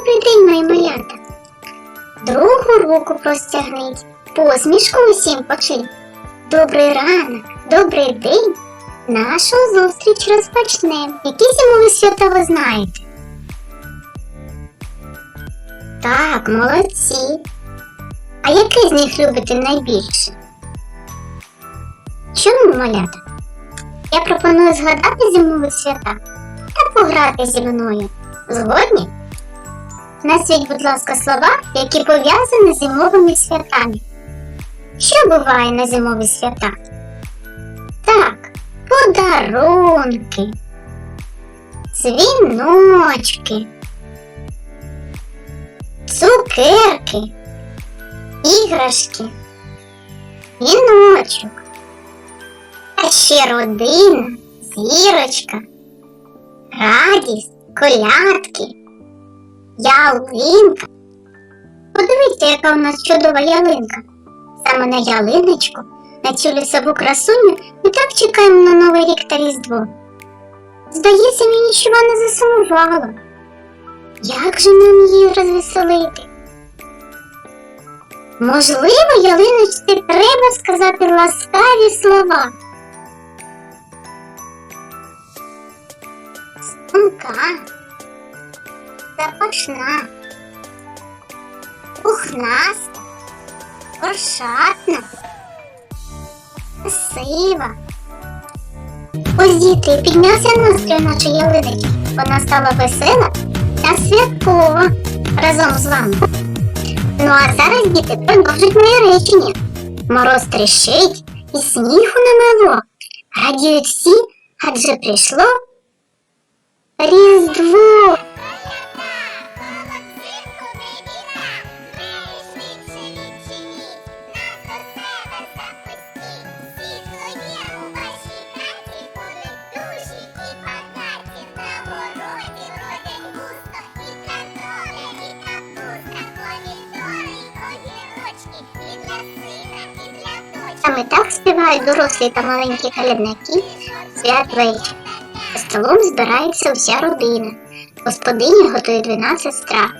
Добрий день, мої малята. Другу руку простягніть, посмішку усім почить. Добрий ранок, добрий день. Нашу зустріч розпочнемо. Які зимові свята ви знаєте? Так, молодці. А який з них любите найбільше? Чому малята? Я пропоную згадати зимові свята та пограти зі мною. Згодні? Назвіть, будь ласка, слова, які пов'язані з зимовими святами. Що буває на зимові свята? Так, подарунки, дзвіночки, цукерки, іграшки, віночок, а ще родина, зірочка, радість, колядки, ялинка. Подивіться, яка у нас чудова ялинка. Саме на ялиночку, на цю лісову красуню ми так чекаємо на Новий рік та Різдво. Здається, мені що вона засумувала. Як же нам її розвеселити? Можливо, ялиночці треба сказати ласкаві слова. Тонка, запашна, пухнаста, ошатна, красива. Ось діти, піднявся настрій нашої ялиночки. Вона стала весела та святкова разом з вами. Ну а зараз діти продовжують моє речення. Мороз тріщить і снігу намело. Радіють всі, адже прийшло Різдво. Саме так співають дорослі та маленькі колядники святвечір. За столом збирається вся родина. Господиня готує 12 страв.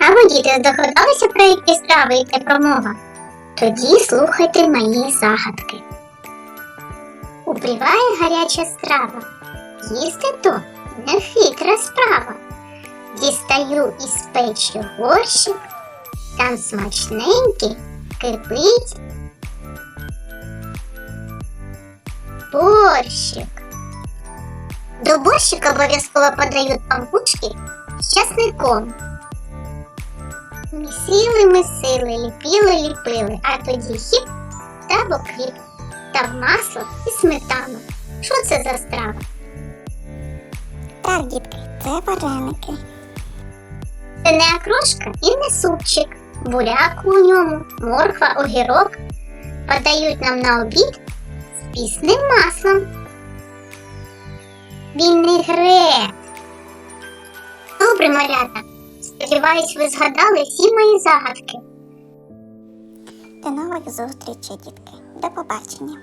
А ви, діти, здогадалися про які страви йде промова? Тоді слухайте мої загадки. Упріває гаряча страва. Їсти то нехитра справа. Дістаю із печі горщик, там смачненький кипить борщик. До борщика обов'язково подають пампушки з часником. Місили, месили, ліпили, ліпили, а тоді хіп та в окріп, та в масло і сметану. Що це за страва? Так, дітки, це вареники. Це не окрошка і не супчик. Буряк у ньому, морква, огірок подають нам на обід з пісним маслом. Вінегрет. Добре, малята. Сподіваюсь, ви згадали всі мої загадки. До нових зустрічей, дітки. До побачення.